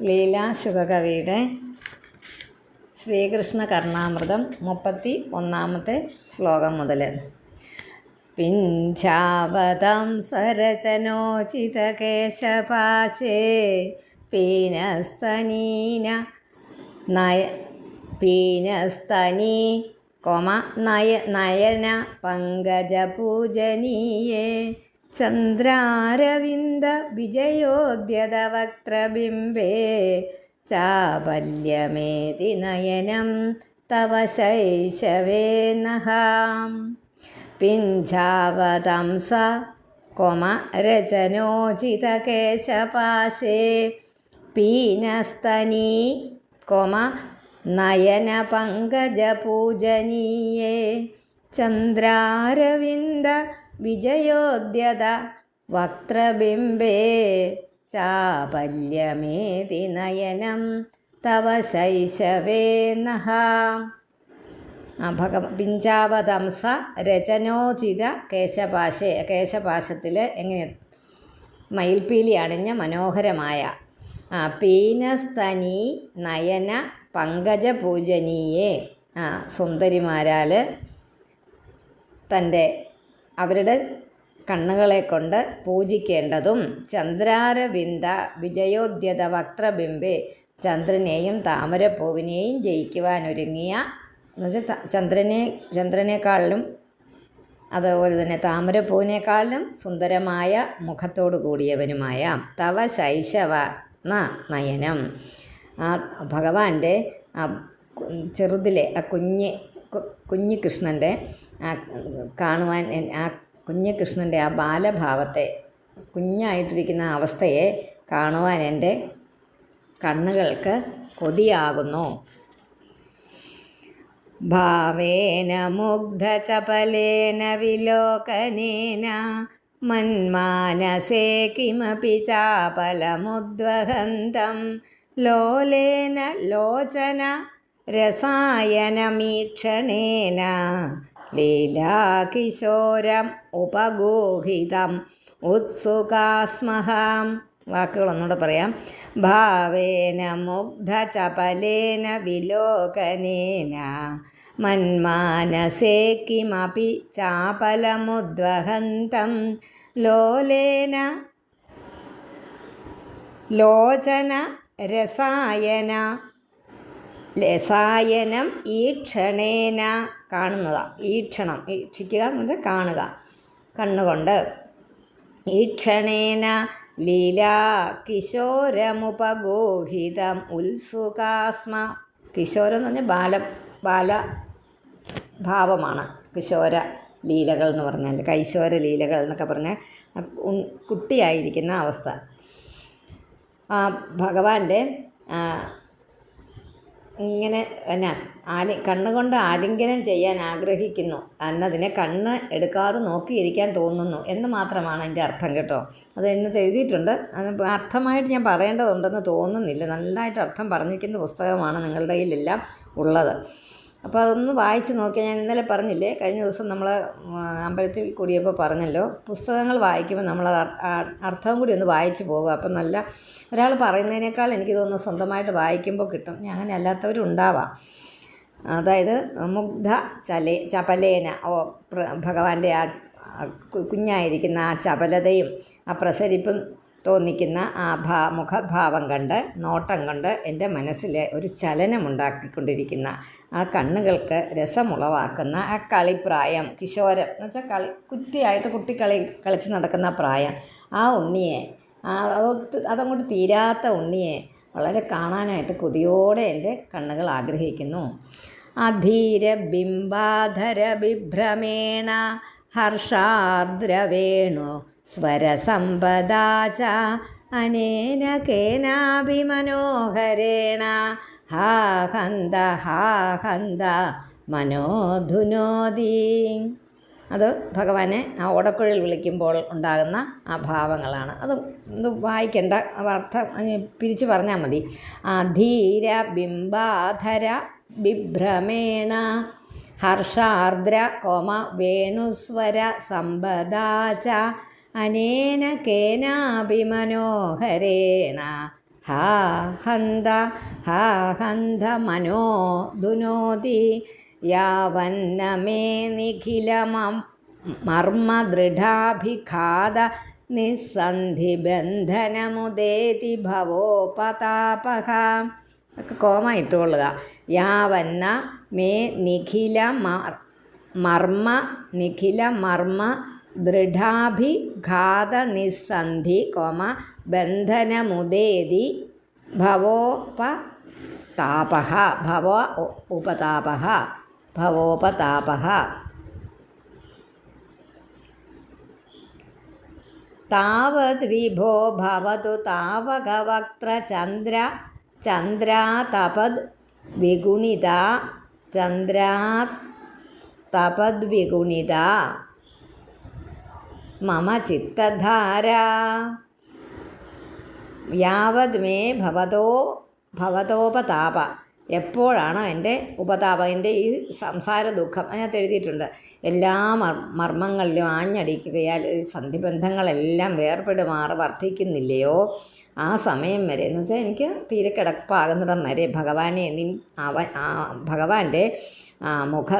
ലീലാശുഖകവിയുടെ ശ്രീകൃഷ്ണ കർണാമൃതം മുപ്പത്തി ഒന്നാമത്തെ ശ്ലോകം മുതൽ. പിഞ്ചാവതം സരചനോചിതകേശപാശേ പീനസ്തനീന നയ പീനസ്തനീ കൊമ നയ നയന പങ്കജപൂജനീയേ ചന്ദ്രാരവിന്ദ വിജയോദ്യത വക്രബിംബേ ചാബല്യമേതി നയനം തവ ശൈശവേ നഹാം. പിഞ്ചാവതംസ കൊമരചനോചിതകേശപാശേ പീനസ്തനീ കൊമ നയനപങ്കജപൂജനീയേ ചന്ദ്രാരവിന്ദ വിജയോദ്യത വക്രബിംബേ ചാപല്യമേതി നയനം തവ ശൈശവേ നഹ. ഭഗ പിഞ്ചാവതംസ രചനോചിത കേശപാശേ കേശപാശത്തിൽ എങ്ങനെ മയിൽപ്പീലി അണിഞ്ഞ മനോഹരമായ പീനസ്തനി നയന പങ്കജപൂജനീയേ ആ സുന്ദരിമാരാൽ തന്റെ അവരുടെ കണ്ണുകളെ കൊണ്ട് പൂജിക്കേണ്ടതും ചന്ദ്രാരവിന്ദ വിജയോദ്യത വക്രബിംബെ ചന്ദ്രനെയും താമരപ്പൂവിനെയും ജയിക്കുവാനൊരുങ്ങിയ എന്നുവെച്ചാൽ ചന്ദ്രനെ ചന്ദ്രനേക്കാളിലും അതുപോലെ തന്നെ താമരപ്പൂവിനേക്കാളിലും സുന്ദരമായ മുഖത്തോടു കൂടിയവനുമായ തവ ശൈശവ നയനം. ആ ഭഗവാന്റെ ആ ചെറുതിലെ ആ കുഞ്ഞ് കുഞ്ഞു കൃഷ്ണന്റെ ആ കാണുവാൻ ആ കുഞ്ഞ് കൃഷ്ണന്റെ ആ ബാലഭാവത്തെ കുഞ്ഞായിട്ടിരിക്കുന്ന അവസ്ഥയെ കാണുവാൻ എന്റെ കണ്ണുകൾക്ക് കൊതിയാകുന്നു. ഭാവേന മുഗ്ധചപലേന വിലോകനേന മന്മാനസേ കിമപി ചാപലമുദ്വഹന്തം ലോലേന ലോചന രസായനമീക്ഷണേന ലീലാകിശോരം ഉപഗൂഹിതം. ഉത്സുകാസ്മഹാം. വാക്കുകൾ ഒന്നുകൂടെ പറയാം. ഭാവേന മുഗ്ധചപലേന വിലോകനേന. മന്മാനസേ കിമപി ചാപലമുദ്വഹന്തം. ലോലേന ലോചന രസായന. രസായനം ഈക്ഷണേന. കാണുന്നതാ. ഈക്ഷണം. ഈക്ഷിക്കുക എന്നത് കാണുക. കണ്ണുകൊണ്ട്. ഈക്ഷണേന ലീലാ കിശോരമുപഗോഹിതം ഉത്സുകാസ്മ. കിശോരം എന്ന് പറഞ്ഞാൽ ബാല ബാല ഭാവമാണ്. കിശോര ലീലകൾ എന്ന് പറഞ്ഞാൽ കൈശോര ലീലകൾ എന്നൊക്കെ പറഞ്ഞാൽ കുട്ടിയായിരിക്കുന്ന അവസ്ഥ. ആ ഭഗവാന്റെ ഇങ്ങനെ എന്നാ ആലി കണ്ണുകൊണ്ട് ആലിംഗനം ചെയ്യാൻ ആഗ്രഹിക്കുന്നു എന്നതിനെ കണ്ണ് എടുക്കാതെ നോക്കിയിരിക്കാൻ തോന്നുന്നു എന്ന് മാത്രമാണ് അതിന്റെ അർത്ഥം കേട്ടോ. അത് എന്നത് എഴുതിയിട്ടുണ്ട്. അത് അർത്ഥമായിട്ട് ഞാൻ പറയേണ്ടതുണ്ടെന്ന് തോന്നുന്നില്ല. നല്ലതായിട്ട് അർത്ഥം പറഞ്ഞിരിക്കുന്ന പുസ്തകമാണ് നിങ്ങളുടെ കയ്യിലെല്ലാം ഉള്ളത്. അപ്പോൾ അതൊന്ന് വായിച്ച് നോക്കിയാൽ ഞാൻ ഇന്നലെ പറഞ്ഞില്ലേ കഴിഞ്ഞ ദിവസം നമ്മൾ അമ്പലത്തിൽ കൂടിയപ്പോൾ പറഞ്ഞല്ലോ പുസ്തകങ്ങൾ വായിക്കുമ്പോൾ നമ്മൾ അർത്ഥവും കൂടി ഒന്ന് വായിച്ച് പോകുക അപ്പം നല്ല ഒരാൾ പറയുന്നതിനേക്കാൾ എനിക്ക് തോന്നുന്നു സ്വന്തമായിട്ട് വായിക്കുമ്പോൾ കിട്ടും. ഞാൻ അങ്ങനെ അല്ലാത്തവരും ഉണ്ടാവാം അതായത് മുഗ്ധ ചലേ ചപലേന ഓ ഭഗവാന്റെ ആ കുഞ്ഞായിരിക്കുന്ന ആ ചപലതയും ആ പ്രസരിപ്പും തോന്നിക്കുന്ന ആ ഭാ മുഖഭാവം കണ്ട് നോട്ടം കൊണ്ട് എന്റെ മനസ്സിൽ ഒരു ചലനമുണ്ടാക്കിക്കൊണ്ടിരിക്കുന്ന ആ കണ്ണുകൾക്ക് രസമുളവാക്കുന്ന ആ കളിപ്രായം കിശോരം എന്ന് വെച്ചാൽ കളി കുറ്റിയായിട്ട് കുട്ടി കളി കളിച്ച് നടക്കുന്ന പ്രായം ആ ഉണ്ണിയെ ആ അതൊട്ട് അതങ്ങോട്ട് തീരാത്ത ഉണ്ണിയെ വളരെ കാണാനായിട്ട് കൊതിയോടെ എന്റെ കണ്ണുകൾ ആഗ്രഹിക്കുന്നു. അധീര ബിംബാധര ബിഭ്രമേണ ഹർഷാർദ്രവേണു സ്വരസമ്പദാ ച അനേന കേനാപി മനോഹരേണ ഹാ ഹന്ത ഹാ ഹന്ത മനോധുനോദീ അത് ഭഗവാനെ ആ ഓടക്കുഴൽ വിളിക്കുമ്പോൾ ഉണ്ടാകുന്ന ആ ഭാവങ്ങളാണ്. അത് ഇത് വായിക്കേണ്ട അർത്ഥം പിരിച്ചു പറഞ്ഞാൽ മതി. അധീര ബിംബാധര ബിഭ്രമേണ. ഹർഷാർദ്ര കോമ വേണുസ്വര സമ്പദാച അനേന കേനാപി മനോഹരേണ ഹാ ഹന്ത ഹാ ഹന്ത മനോ ദുനോതി യാവന്ന മേ നിഖിലമം മർമ്മദൃഢാഭിഘാത നിസ്സന്ധി ബന്ധനമുദേതി ഭവോപതാപഹ. ഒക്കെ കോമ ഇട്ടുകൊള്ളുക. യാവന്ന മേ നിഖില മർ- മർമ്മ നിഖില മർമ്മ ദൃഢാഭിഘാത നിസ്സന്ധി കോമ ബന്ധനമുദേതി ഭവോപതാപഹ ഭവ ഉ- ഉപതാപഹ ഭവോപതാപഹ താവത് വിഭോ ഭവതു താവകവക്ത്ര ചന്ദ്ര ചന്ദ്രാ മമ ചിത്തധാര യാവത് മേ ഭവതോ ഭവതോപതാപ എപ്പോഴാണോ എന്റെ ഉപതാപം എന്റെ ഈ സംസാര ദുഃഖം അതിനകത്ത് എഴുതിയിട്ടുണ്ട്. എല്ലാ മർ മർമ്മങ്ങളിലും ആഞ്ഞടിക്കുകയാൽ സന്ധിബന്ധങ്ങളെല്ലാം വേർപെടുമാറ് വർദ്ധിക്കുന്നില്ലയോ? ആ സമയം വരെ. എന്ന് വെച്ചാൽ എനിക്ക് തീരെ കിടപ്പാകുന്നിടം വരെ ഭഗവാനെ നിൻ അവൻ ആ ഭഗവാന്റെ മുഖ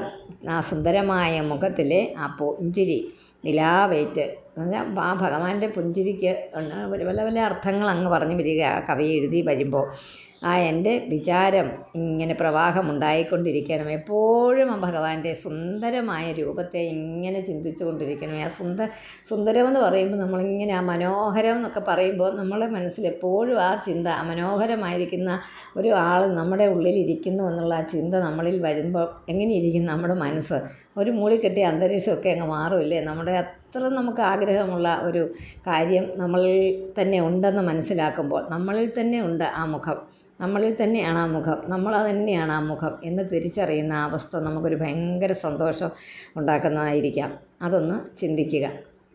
ആ സുന്ദരമായ മുഖത്തിലെ ആ പുഞ്ചിരി നിലാവേറ്റ്. എന്നുവെച്ചാൽ ആ ഭഗവാന്റെ പുഞ്ചിരിക്ക് പല പല അർത്ഥങ്ങൾ അങ്ങ് പറഞ്ഞു വരിക ആ കവി എഴുതി വരുമ്പോൾ ആ എന്റെ വിചാരം ഇങ്ങനെ പ്രവാഹമുണ്ടായിക്കൊണ്ടിരിക്കണം. എപ്പോഴും ആ ഭഗവാന്റെ സുന്ദരമായ രൂപത്തെ ഇങ്ങനെ ചിന്തിച്ചു കൊണ്ടിരിക്കണം ആ സുന്ദര സുന്ദരമെന്ന് പറയുമ്പോൾ നമ്മളിങ്ങനെ ആ മനോഹരം എന്നൊക്കെ പറയുമ്പോൾ നമ്മളെ മനസ്സിൽ എപ്പോഴും ആ ചിന്ത മനോഹരമായിരിക്കുന്ന ഒരു ആൾ നമ്മുടെ ഉള്ളിലിരിക്കുന്നു എന്നുള്ള ആ ചിന്ത നമ്മളിൽ വരുമ്പോൾ എങ്ങനെയിരിക്കും നമ്മുടെ മനസ്സ്? ഒരു മൂളി കെട്ടിയ അന്തരീക്ഷമൊക്കെ അങ്ങ് മാറുമില്ലേ? നമ്മുടെ അത്ര നമുക്ക് ആഗ്രഹമുള്ള ഒരു കാര്യം നമ്മളിൽ തന്നെ ഉണ്ടെന്ന് മനസ്സിലാക്കുമ്പോൾ നമ്മളിൽ തന്നെ ഉണ്ട് ആ മുഖം. നമ്മളിൽ തന്നെയാണ് ആ മുഖം. നമ്മൾ തന്നെയാണ് ആ മുഖം എന്ന് തിരിച്ചറിയുന്ന അവസ്ഥ നമുക്കൊരു ഭയങ്കര സന്തോഷം ഉണ്ടാക്കുന്നതായിരിക്കാം. അതൊന്ന് ചിന്തിക്കുക.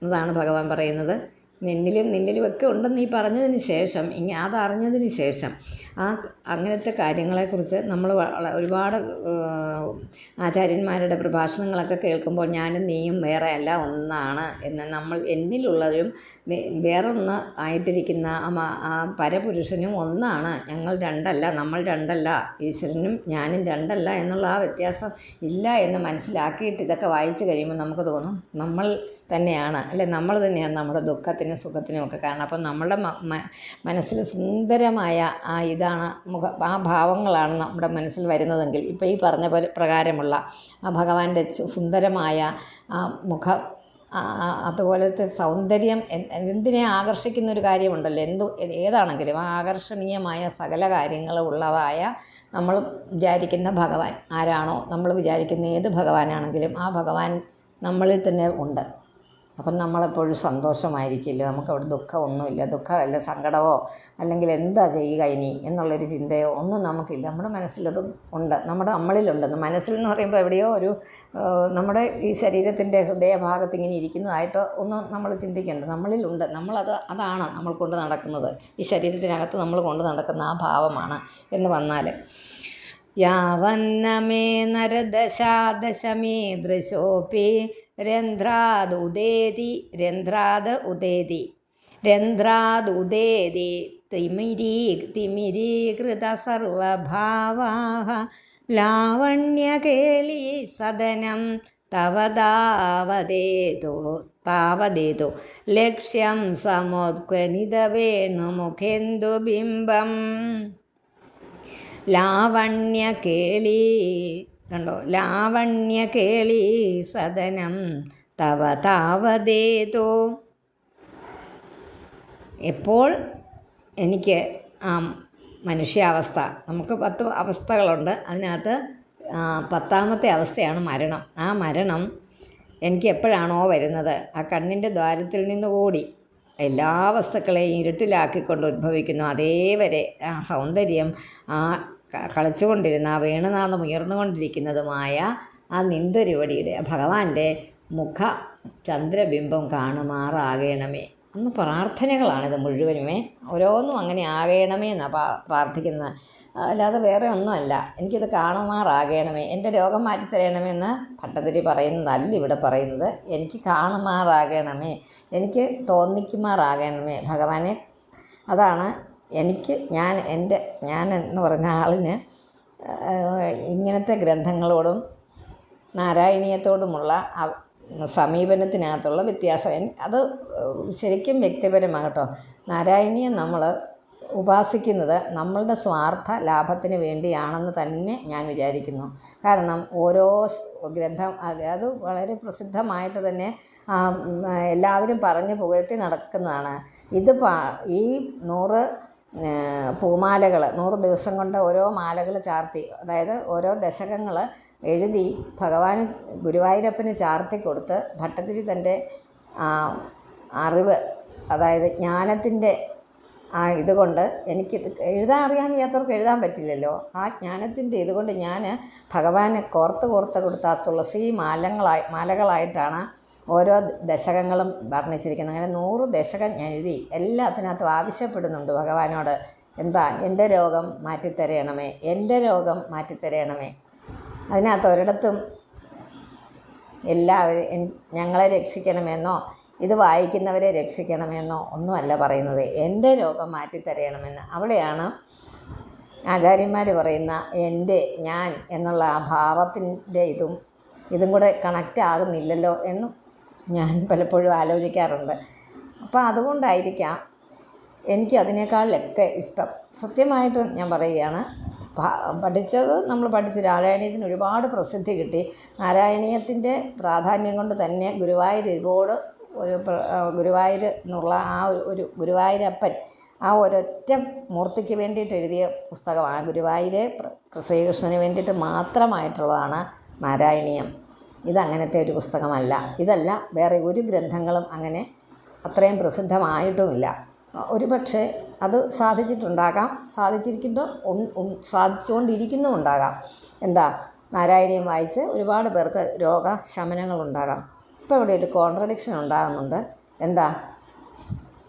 എന്നതാണ് ഭഗവാൻ പറയുന്നത്. നിന്നിലും നിന്നിലും ഒക്കെ ഉണ്ടെന്ന് ഈ പറഞ്ഞതിന് ശേഷം ഇനി അതറിഞ്ഞതിന് ശേഷം ആ അങ്ങനത്തെ കാര്യങ്ങളെക്കുറിച്ച് നമ്മൾ ഒരുപാട് ആചാര്യന്മാരുടെ പ്രഭാഷണങ്ങളൊക്കെ കേൾക്കുമ്പോൾ ഞാനും നീയും വേറെ അല്ല ഒന്നാണ് എന്ന് നമ്മൾ എന്നിലുള്ളവരും വേറെ വേറൊന്ന് ആയിട്ടിരിക്കുന്ന ആ പരപുരുഷനും ഒന്നാണ്. ഞങ്ങൾ രണ്ടല്ല നമ്മൾ രണ്ടല്ല ഈശ്വരനും ഞാനും രണ്ടല്ല എന്നുള്ള ആ വ്യത്യാസം ഇല്ല എന്ന് മനസ്സിലാക്കിയിട്ട് ഇതൊക്കെ വായിച്ചു കഴിയുമ്പോൾ നമുക്ക് തോന്നും നമ്മൾ തന്നെയാണ്. അല്ലെ? നമ്മൾ തന്നെയാണ് നമ്മുടെ ദുഃഖത്തിനും സുഖത്തിനും ഒക്കെ കാരണം. അപ്പം മ- മനസ്സിൽ സുന്ദരമായ ആ ഇതാണ് മുഖ ആ ഭാവങ്ങളാണ് നമ്മുടെ മനസ്സിൽ വരുന്നതെങ്കിൽ ഇപ്പോൾ ഈ പറഞ്ഞ പോലെ പ്രകാരമുള്ള ആ ഭഗവാന്റെ സുന്ദരമായ ആ മുഖം അതുപോലത്തെ സൗന്ദര്യം എന്തിനെ ആകർഷിക്കുന്ന ഒരു കാര്യമുണ്ടല്ലോ. എന്ത് ഏതാണെങ്കിലും ആ ആകർഷണീയമായ സകല കാര്യങ്ങളും ഉള്ളതായ നമ്മൾ വിചാരിക്കുന്ന ഭഗവാൻ ആരാണോ നമ്മൾ വിചാരിക്കുന്ന ഏത് ഭഗവാനാണെങ്കിലും ആ ഭഗവാൻ നമ്മളിൽ തന്നെ ഉണ്ട്. അപ്പം നമ്മളെപ്പോഴും സന്തോഷമായിരിക്കില്ല? നമുക്കവിടെ ദുഃഖമൊന്നുമില്ല. ദുഃഖമല്ല സങ്കടമോ അല്ലെങ്കിൽ എന്താ ചെയ്യുക ഇനി എന്നുള്ളൊരു ചിന്തയോ ഒന്നും നമുക്കില്ല. നമ്മുടെ മനസ്സിലത് ഉണ്ട്. നമ്മുടെ നമ്മളിലുണ്ട് മനസ്സിൽ എന്ന് പറയുമ്പോൾ എവിടെയോ ഒരു നമ്മുടെ ഈ ശരീരത്തിന്റെ ഹൃദയഭാഗത്ത് ഇങ്ങനെ ഇരിക്കുന്നതായിട്ട് ഒന്നും നമ്മൾ ചിന്തിക്കേണ്ട. നമ്മളിലുണ്ട്. നമ്മളത് അതാണ് നമ്മൾ കൊണ്ട് നടക്കുന്നത്. ഈ ശരീരത്തിനകത്ത് നമ്മൾ കൊണ്ട് നടക്കുന്ന ആ ഭാവമാണ് എന്ന് വന്നാൽ. യാവന്നമേ നരദശാദശമേ ദൃശോപി രന്ധ്രാദുദേതി രന്ധ്രാദ് ഉദേതി രന്ധ്രാദുദേതി തിമിരീ തിമിരീകൃത സർവഭാവാഹ ലാവണ്യകേളി സദനം തവ താവദേതു താവദേതു ലക്ഷ്യം സമുത്കണിതവേണുമുഖേന്ദുബിംബം ലാവണ്യ കേളി. കണ്ടോ? ലാവണ്യ കേളി സദനം തവ താവതേതോ. എപ്പോൾ എനിക്ക് ആ മനുഷ്യാവസ്ഥ നമുക്ക് പത്ത് അവസ്ഥകളുണ്ട്. അതിനകത്ത് പത്താമത്തെ അവസ്ഥയാണ് മരണം. ആ മരണം എനിക്ക് എപ്പോഴാണോ വരുന്നത്? ആ കണ്ണിന്റെ ദ്വാരത്തിൽ നിന്ന് കൂടി. എല്ലാ വസ്തുക്കളെയും ഇരുട്ടിലാക്കിക്കൊണ്ട് ഉദ്ഭവിക്കുന്നു. അതേവരെ ആ സൗന്ദര്യം ആ കളിച്ചുകൊണ്ടിരുന്ന വേണുനാഥം ഉയർന്നുകൊണ്ടിരിക്കുന്നതുമായ ആ നിന്ദരുവടിയുടെ ഭഗവാന്റെ മുഖ ചന്ദ്രബിംബം കാണുമാറാകണമേ. അന്ന് പ്രാർത്ഥനകളാണിത് മുഴുവനുമേ. ഓരോന്നും അങ്ങനെ ആകണമേ എന്നാണ് പ്രാർത്ഥിക്കുന്നത്. അല്ലാതെ വേറെ ഒന്നുമല്ല. എനിക്കിത് കാണുമാറാകണമേ. എന്റെ രോഗം മാറ്റിത്തരണമേ എന്ന് ഭട്ടതിരി പറയുന്നതല്ല ഇവിടെ പറയുന്നത്. എനിക്ക് കാണുമാറാകണമേ. എനിക്ക് തോന്നിക്കുമാറാകണമേ. ഭഗവാനെ അതാണ് എനിക്ക് ഞാൻ എന്റെ ഞാൻ എന്ന് പറഞ്ഞ ആളിന് ഇങ്ങനത്തെ ഗ്രന്ഥങ്ങളോടും നാരായണീയത്തോടുമുള്ള സമീപനത്തിനകത്തുള്ള വ്യത്യാസം അത് ശരിക്കും വ്യക്തിപരമാണ് കേട്ടോ. നാരായണീയം നമ്മൾ ഉപാസിക്കുന്നത് നമ്മളുടെ സ്വാർത്ഥ ലാഭത്തിന് വേണ്ടിയാണെന്ന് തന്നെ ഞാൻ വിചാരിക്കുന്നു. കാരണം ഓരോ ഗ്രന്ഥം അത് വളരെ പ്രസിദ്ധമായിട്ട് തന്നെ എല്ലാവരും പറഞ്ഞ് പുകഴ്ത്തി നടക്കുന്നതാണ്. ഇത് പാ ഈ നൂറ് പൂമാലകൾ നൂറ് ദിവസം കൊണ്ട് ഓരോ മാലകൾ ചാർത്തി അതായത് ഓരോ ദശകങ്ങൾ എഴുതി ഭഗവാൻ ഗുരുവായൂരപ്പന് ചാർത്തി കൊടുത്ത് ഭട്ടതിരി തന്റെ അറിവ് അതായത് ജ്ഞാനത്തിന്റെ ആ ഇതുകൊണ്ട് എനിക്കിത് എഴുതാൻ അറിയാൻ വയ്യാത്തവർക്ക് എഴുതാൻ പറ്റില്ലല്ലോ. ആ ജ്ഞാനത്തിന്റെ ഇതുകൊണ്ട് ഞാൻ ഭഗവാനെ കോർത്ത് കോർത്ത് കൊടുത്ത ആ തുളസി മാലങ്ങളായി മാലകളായിട്ടാണ് ഓരോ ദശകങ്ങളും വർണിച്ചിരിക്കുന്നത്. അങ്ങനെ നൂറ് ദശകം ഞാൻ എഴുതി. എല്ലാത്തിനകത്തും ആവശ്യപ്പെടുന്നുണ്ട് ഭഗവാനോട്. എന്താ? എന്റെ രോഗം മാറ്റിത്തരയണമേ. എന്റെ രോഗം മാറ്റിത്തരയണമേ. അതിനകത്ത് ഒരിടത്തും എല്ലാവരും ഞങ്ങളെ രക്ഷിക്കണമെന്നോ ഇത് വായിക്കുന്നവരെ രക്ഷിക്കണമെന്നോ ഒന്നുമല്ല പറയുന്നത്. എന്റെ രോഗം മാറ്റിത്തരയണമെന്ന് അവിടെയാണ് ആചാര്യന്മാർ പറയുന്ന എന്റെ ഞാൻ എന്നുള്ള ആ ഭാവത്തിന്റെ ഇതും ഇതും കൂടെ കണക്റ്റ് ആകുന്നില്ലല്ലോ എന്നും ഞാൻ പലപ്പോഴും ആലോചിക്കാറുണ്ട്. അപ്പോൾ അതുകൊണ്ടായിരിക്കാം എനിക്ക് അതിനേക്കാളിലൊക്കെ ഇഷ്ടം. സത്യമായിട്ടും ഞാൻ പറയുകയാണ് പഠിച്ചത് നമ്മൾ പഠിച്ചു. നാരായണീയത്തിന് ഒരുപാട് പ്രസിദ്ധി കിട്ടി. നാരായണീയത്തിന്റെ പ്രാധാന്യം കൊണ്ട് തന്നെ ഗുരുവായൂർ ഒരുപാട് ഒരു ഗുരുവായൂർ എന്നുള്ള ആ ഒരു- ഗുരുവായൂരപ്പൻ ആ ഒരൊറ്റ മൂർത്തിക്ക് വേണ്ടിയിട്ട് എഴുതിയ പുസ്തകമാണ്. ഗുരുവായൂരെ ശ്രീകൃഷ്ണന് വേണ്ടിയിട്ട് മാത്രമായിട്ടുള്ളതാണ് നാരായണീയം. ഇതങ്ങനത്തെ ഒരു പുസ്തകമല്ല. ഇതല്ല വേറെ ഒരു ഗ്രന്ഥങ്ങളും അങ്ങനെ അത്രയും പ്രസിദ്ധമായിട്ടുമില്ല. ഒരു പക്ഷേ അത് സാധിച്ചിട്ടുണ്ടാകാം. സാധിച്ചിരിക്കുന്നു സാധിച്ചുകൊണ്ടിരിക്കുന്നുമുണ്ടാകാം എന്താ? നാരായണീയം വായിച്ച് ഒരുപാട് പേർക്ക് രോഗശമനങ്ങളുണ്ടാകാം. ഇപ്പോൾ ഇവിടെ ഒരു കോൺട്രഡിക്ഷൻ ഉണ്ടാകുന്നുണ്ട്. എന്താ?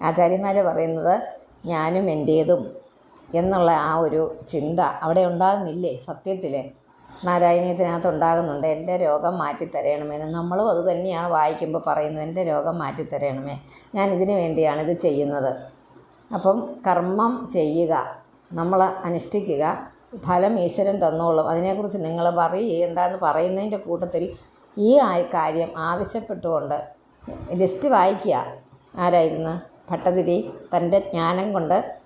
ആചാര്യന്മാർ പറയുന്നത് ഞാനും എന്റേതും എന്നുള്ള ആ ഒരു ചിന്ത അവിടെ ഉണ്ടാകുന്നില്ലേ സത്യത്തിൽ നാരായണീയത്തിനകത്ത് ഉണ്ടാകുന്നുണ്ട്. എന്റെ രോഗം മാറ്റിത്തരയണമെന്ന് നമ്മളും അത് തന്നെയാണ് വായിക്കുമ്പോൾ പറയുന്നത്. എന്റെ രോഗം മാറ്റിത്തരയണമേ ഞാൻ ഇതിനു വേണ്ടിയാണ് ഇത് ചെയ്യുന്നത്. അപ്പം കർമ്മം ചെയ്യുക നമ്മൾ അനുഷ്ഠിക്കുക ഫലം ഈശ്വരൻ തന്നോളും. അതിനെക്കുറിച്ച് നിങ്ങൾ വറി ചെയ്യണ്ട എന്ന് പറയുന്നതിന്റെ കൂട്ടത്തിൽ ഈ കാര്യം ആവശ്യപ്പെട്ടുകൊണ്ട് ലിസ്റ്റ് വായിക്കുക. ആരായിരുന്നു? ഭട്ടതിരി. തന്റെ ജ്ഞാനം കൊണ്ട്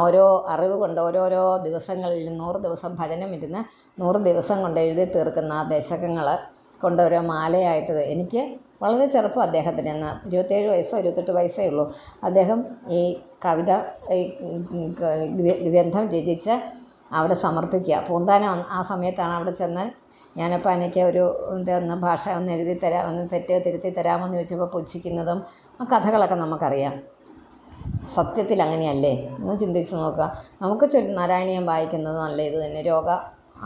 ഓരോ അറിവ് കൊണ്ട് ഓരോരോ ദിവസങ്ങളിൽ നൂറ് ദിവസം ഭജനം ഇരുന്ന് നൂറ് ദിവസം കൊണ്ട് എഴുതി തീർക്കുന്ന ദശകങ്ങൾ കൊണ്ട് ഓരോ മാലയായിട്ട് എനിക്ക് വളരെ ചെറുപ്പം അദ്ദേഹത്തിന്. എന്നാൽ ഇരുപത്തേഴ് വയസ്സോ ഇരുപത്തെട്ട് വയസ്സേ ഉള്ളൂ. അദ്ദേഹം ഈ കവിത ഈ ഗ്രന്ഥം രചിച്ച് അവിടെ സമർപ്പിക്കുക. പൂന്താനം ആ സമയത്താണ് അവിടെ ചെന്ന് ഞാനപ്പോൾ എനിക്ക് ഒരു ഇതൊന്ന് ഭാഷ ഒന്ന് എഴുതി തരാമെന്ന് തെറ്റ് തിരുത്തി തരാമോ എന്ന് ചോദിച്ചപ്പോൾ പുച്ഛിക്കുന്നതും ആ കഥകളൊക്കെ നമുക്കറിയാം. സത്യത്തിൽ അങ്ങനെയല്ലേ? ഒന്ന് ചിന്തിച്ച് നോക്കുക. നമുക്ക് നാരായണീയം വായിക്കുന്നത് നല്ല ഇത് തന്നെ. രോഗ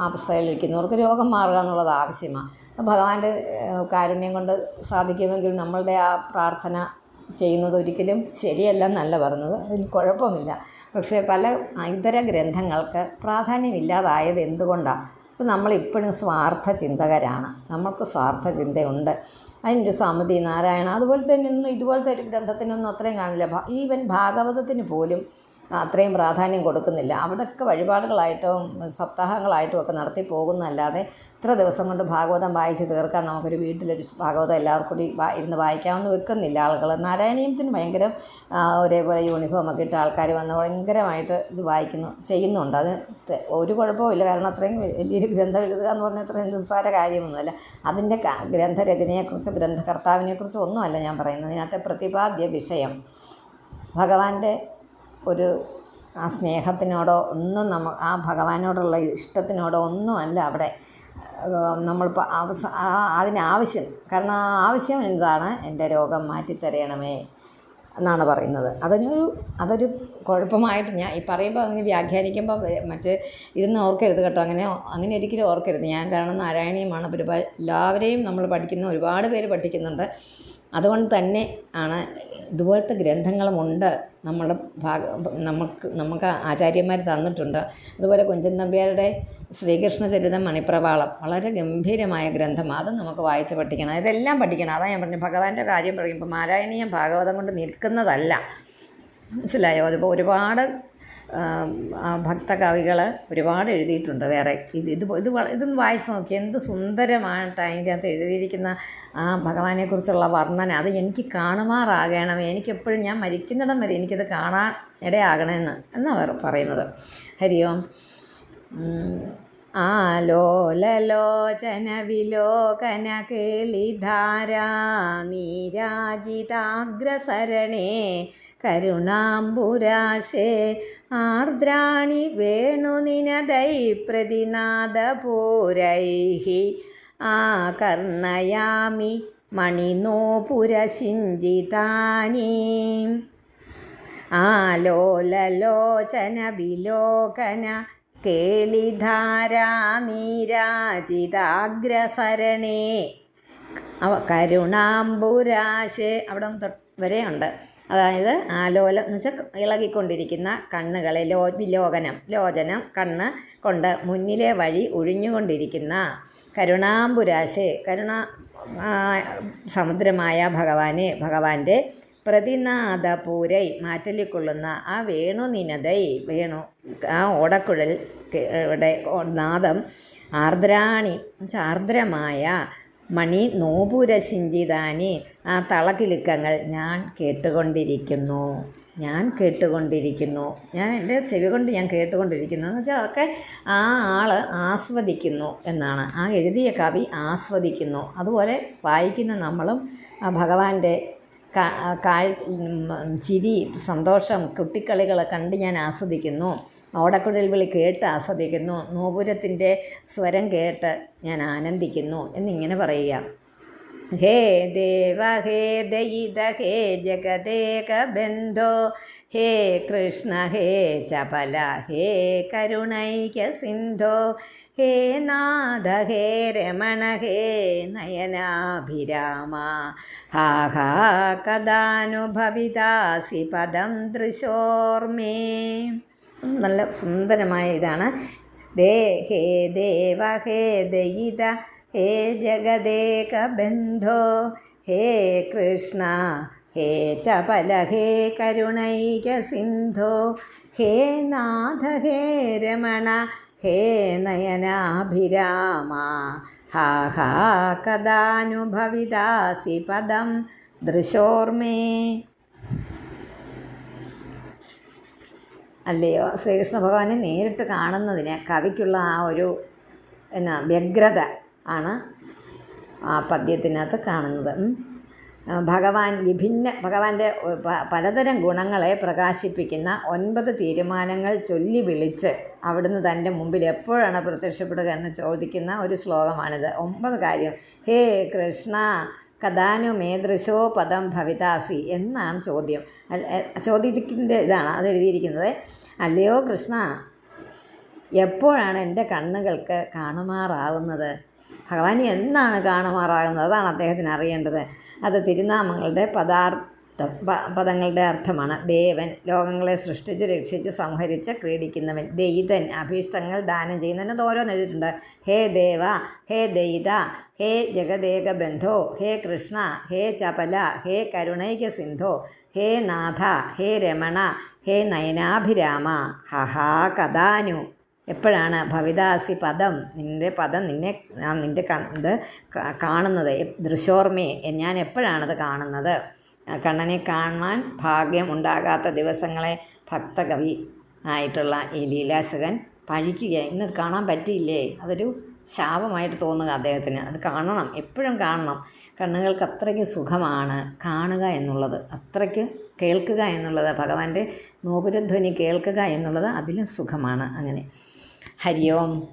അവസ്ഥയിലിരിക്കുന്നവർക്ക് രോഗം മാറുക എന്നുള്ളത് ആവശ്യമാണ്. ഭഗവാന്റെ കാരുണ്യം കൊണ്ട് സാധിക്കുമെങ്കിൽ നമ്മളുടെ ആ പ്രാർത്ഥന ചെയ്യുന്നത് ഒരിക്കലും ശരിയല്ല എന്നല്ല പറഞ്ഞത് അതിന് കുഴപ്പമില്ല. പക്ഷേ പല ഇതര ഗ്രന്ഥങ്ങൾക്ക് പ്രാധാന്യമില്ലാതായത് എന്തുകൊണ്ടാണ് അപ്പോൾ നമ്മളിപ്പോഴും സ്വാർത്ഥ ചിന്തകരാണ് നമ്മൾക്ക് സ്വാർത്ഥ ചിന്തയുണ്ട് അതിനൊരു സമിതി നാരായണ അതുപോലെ തന്നെ ഒന്നും ഇതുപോലത്തെ ഒരു ഗ്രന്ഥത്തിനൊന്നും അത്രയും കാണില്ല. ഈവൻ ഭാഗവതത്തിന് പോലും അത്രയും പ്രാധാന്യം കൊടുക്കുന്നില്ല. അവിടെയൊക്കെ വഴിപാടുകളായിട്ടും സപ്താഹങ്ങളായിട്ടും ഒക്കെ നടത്തി പോകുന്നതല്ലാതെ ഇത്ര ദിവസം കൊണ്ട് ഭാഗവതം വായിച്ച് തീർക്കാൻ നമുക്കൊരു വീട്ടിലൊരു ഭാഗവതം എല്ലാവർക്കും കൂടി ഇരുന്ന് വായിക്കാമെന്ന് വെക്കുന്നില്ല ആളുകൾ. നാരായണീയത്തിന് ഭയങ്കര ഒരേപോലെ യൂണിഫോം ഒക്കെ ഇട്ട ആൾക്കാർ വന്ന് ഭയങ്കരമായിട്ട് ഇത് വായിക്കുന്നു ചെയ്യുന്നുണ്ട്. അത് ഒരു കുഴപ്പമില്ല കാരണം അത്രയും വലിയൊരു ഗ്രന്ഥം എഴുതുക എന്ന് പറഞ്ഞാൽ അത്രയും നിസ്സാര കാര്യമൊന്നുമല്ല. അതിന്റെ ഗ്രന്ഥരചനയെക്കുറിച്ചോ ഗ്രന്ഥകർത്താവിനെക്കുറിച്ചോ ഒന്നുമല്ല ഞാൻ പറയുന്നത്. ഇതിനകത്തെ പ്രതിപാദ്യ വിഷയം. ഭഗവാന്റെ ഒരു ആ സ്നേഹത്തിനോടോ ഒന്നും നമ്മൾ ആ ഭഗവാനോടുള്ള ഇഷ്ടത്തിനോടോ ഒന്നുമല്ല അവിടെ. നമ്മൾ നമ്മളിപ്പോൾ അവസ അതിനാവശ്യം കാരണം ആ ആവശ്യം എന്താണ്? എന്റെ രോഗം മാറ്റിത്തരയണമേ എന്നാണ് പറയുന്നത്. അതിനൊരു അതൊരു കുഴപ്പമായിട്ട് ഞാൻ ഈ പറയുമ്പോൾ അങ്ങനെ വ്യാഖ്യാനിക്കുമ്പോൾ മറ്റ് ഇരുന്ന് ഓർക്കരുത് കേട്ടോ. അങ്ങനെ അങ്ങനെ ഒരിക്കലും ഓർക്കരുത്. ഞാൻ കാരണം നാരായണീയമാണ്. ഒരുപാട് എല്ലാവരെയും നമ്മൾ പഠിക്കുന്ന ഒരുപാട് പേര് പഠിക്കുന്നുണ്ട്. അതുകൊണ്ട് തന്നെ ആണ് ഇതുപോലത്തെ ഗ്രന്ഥങ്ങളുമുണ്ട് നമ്മുടെ ഭാഗ നമുക്ക് നമുക്ക് ആചാര്യന്മാർ തന്നിട്ടുണ്ട്. അതുപോലെ കുഞ്ചൻ നമ്പ്യാരുടെ ശ്രീകൃഷ്ണ ചരിതം മണിപ്രവാളം വളരെ ഗംഭീരമായ ഗ്രന്ഥമാണ്. അത് നമുക്ക് വായിച്ച് പഠിക്കണം. ഇതെല്ലാം പഠിക്കണം. അതാണ് ഞാൻ പറഞ്ഞു ഭഗവാന്റെ കാര്യം പറയുമ്പോൾ നാരായണീയം ഭാഗവതം കൊണ്ട് നിൽക്കുന്നതല്ല. മനസ്സിലായോ? അതിപ്പോൾ ഒരുപാട് ഭക്തകവികൾ ഒരുപാട് എഴുതിയിട്ടുണ്ട് വേറെ. ഇത് ഇത് ഇത് ഇതൊന്ന് വായിച്ച് നോക്കി എന്ത് സുന്ദരമായിട്ട് അതിന്റെ അകത്ത് എഴുതിയിരിക്കുന്ന ആ ഭഗവാനെക്കുറിച്ചുള്ള വർണന. അത് എനിക്ക് കാണുമാറാകണം. എനിക്കെപ്പോഴും ഞാൻ മരിക്കുന്നിടം വരെ എനിക്കത് കാണാൻ ഇടയാകണമെന്ന് എന്നാണ് അവർ പറയുന്നത്. ഹരിയോം. ആലോലലോചന വിലോകന കേളിധാരാ നീരാജിതാഗ്രസരണേ കരുണാംബുരാശേ ആർദ്രാണി വേണുനിനദൈ പ്രതിനാദപൂരൈः ആകർണയാമി മണിനോപുരശിഞ്ചിതാനി. ആലോലലോചന വിലോകന കേളിധാരാ നീരാജിതാഗ്രസരണേ. കരുണാംബുരാശേ അവിടെ വരെയുണ്ട്. അതായത് ആലോലം എന്ന് വെച്ചാൽ ഇളകിക്കൊണ്ടിരിക്കുന്ന കണ്ണുകളെ ലോ വിലോകനം ലോചനം കണ്ണ് കൊണ്ട് മുന്നിലെ വഴി ഒഴിഞ്ഞുകൊണ്ടിരിക്കുന്ന കരുണാംബുരാശെ കരുണ സമുദ്രമായ ഭഗവാനെ ഭഗവാന്റെ പ്രതിനാദപൂരൈ മാറ്റലിക്കൊള്ളുന്ന ആ വേണുനിനതൈ വേണു ആ ഓടക്കുഴൽ നാദം ആർദ്രാണി ആർദ്രമായ മണി നോപുരശിഞ്ചിതാനി ആ തളകിലുക്കങ്ങൾ ഞാൻ കേട്ടുകൊണ്ടിരിക്കുന്നു. ഞാൻ കേട്ടുകൊണ്ടിരിക്കുന്നു. ഞാൻ എന്റെ ചെവി കൊണ്ട് ഞാൻ കേട്ടുകൊണ്ടിരിക്കുന്നു. എന്ന് വെച്ചാൽ അതൊക്കെ ആ ആൾ ആസ്വദിക്കുന്നു എന്നാണ്. ആ എഴുതിയ കവി ആസ്വദിക്കുന്നു. അതുപോലെ വായിക്കുന്ന നമ്മളും ഭഗവാന്റെ ചിരി സന്തോഷം കുട്ടിക്കളികൾ കണ്ട് ഞാൻ ആസ്വദിക്കുന്നു. ഓടക്കുഴൽ വിളി കേട്ട് ആസ്വദിക്കുന്നു. നോപുരത്തിന്റെ സ്വരം കേട്ട് ഞാൻ ആനന്ദിക്കുന്നു എന്നിങ്ങനെ പറയുക. ഹേ ദേവ ഹേ ദയിത ഹേ ജഗദേക ബന്ധോ ഹേ കൃഷ്ണ ഹേ ചപല ഹേ കരുണൈക സിന്ധോ ഹേ നാഥ ഹേ രമണ ഹേ നയനാഭിരാമ. ഹാ ഹാ കഥാനുഭവിതാസി പദം ദൃശോർമേ നല്ല സുന്ദരമായ ഇതാണ്. ദേ ഹേ ദേവ ഹേ ദയിത ഹേ ജഗദേക ബന്ധോ ഹേ കൃഷ്ണ ഹേ ചപല ഹേ കരുണൈക സിന്ധോ ഹേ നാഥ ഹേ രമണ ഹേ നയനാഭിരാമ ഹാ ഹാ കഥാനുഭവിതാസി പദം ദൃശോർമേ. അല്ലയോ ശ്രീകൃഷ്ണ ഭഗവാനെ നേരിട്ട് കാണുന്നതിന് കവിക്കുള്ള ആ ഒരു എന്നാ വ്യഗ്രത ആണ് ആ പദ്യത്തിനകത്ത് കാണുന്നത്. ഭഗവാൻ വിഭിന്ന ഭഗവാന്റെ പലതരം ഗുണങ്ങളെ പ്രകാശിപ്പിക്കുന്ന ഒൻപത് തീരുമാനങ്ങൾ ചൊല്ലി വിളിച്ച് അവിടുന്ന് തന്റെ മുമ്പിൽ എപ്പോഴാണ് പ്രത്യക്ഷപ്പെടുക എന്ന് ചോദിക്കുന്ന ഒരു ശ്ലോകമാണിത്. ഒമ്പത് കാര്യം. ഹേ കൃഷ്ണ കഥാനു മേദൃശോ പദം ഭവിതാസി എന്നാണ് ചോദ്യം. ചോദ്യത്തിന്റെ ഇതാണ് അത് എഴുതിയിരിക്കുന്നത്. അല്ലയോ കൃഷ്ണ എപ്പോഴാണ് എന്റെ കണ്ണുകൾക്ക് കാണുമാറാകുന്നത്? ഭഗവാൻ എന്നാണ് കാണുമാറാകുന്നത്? അതാണ് അദ്ദേഹത്തിന് അറിയേണ്ടത്. അത് തിരുനാമങ്ങളുടെ പദാർത്ഥം പദങ്ങളുടെ അർത്ഥമാണ്. ദേവൻ ലോകങ്ങളെ സൃഷ്ടിച്ച് രക്ഷിച്ച് സംഹരിച്ച് ക്രീഡിക്കുന്നവൻ. ദയിതൻ അഭീഷ്ടങ്ങൾ ദാനം ചെയ്യുന്നവൻ. അത് ഓരോന്ന് എഴുതിയിട്ടുണ്ട്. ഹേ ദേവ ഹേ ദയിത ഹേ ജഗദേക ബന്ധോ ഹേ കൃഷ്ണ ഹേ ചപല ഹേ കരുണൈക സിന്ധോ ഹേ നാഥ ഹേ രമണ ഹേ നയനാഭിരാമ. ഹഹാ കഥാനു. എപ്പോഴാണ് ഭവിതാസി പദം നിന്റെ പദം നിന്നെ നിന്റെ ഇത് കാണുന്നത്? ദൃശോർമേ ഞാൻ എപ്പോഴാണത് കാണുന്നത്? കണ്ണനെ കാണാൻ ഭാഗ്യം ഉണ്ടാകാത്ത ദിവസങ്ങളെ ഭക്തകവി ആയിട്ടുള്ള ഈ ലീലാശകൻ പഴിക്കുക. ഇന്നത് കാണാൻ പറ്റിയില്ലേ? അതൊരു ശാപമായിട്ട് തോന്നുക അദ്ദേഹത്തിന്. അത് കാണണം എപ്പോഴും കാണണം. കണ്ണുകൾക്ക് അത്രയ്ക്ക് സുഖമാണ് കാണുക എന്നുള്ളത്. അത്രയ്ക്ക് കേൾക്കുക എന്നുള്ളത്. ഭഗവാന്റെ നോപുരധ്വനി കേൾക്കുക എന്നുള്ളത് അതിലും സുഖമാണ്. അങ്ങനെ. ഹരിയോം